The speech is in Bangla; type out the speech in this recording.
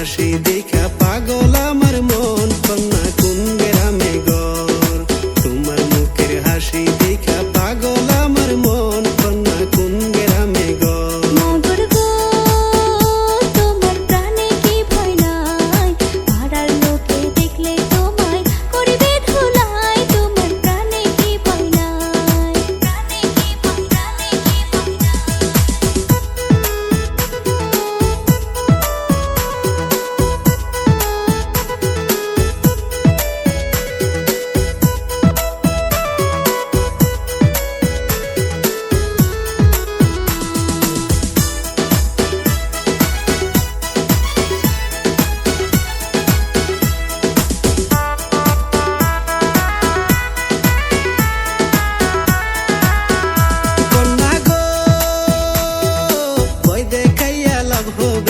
হাসি দেখা পাগল ಹೋಗ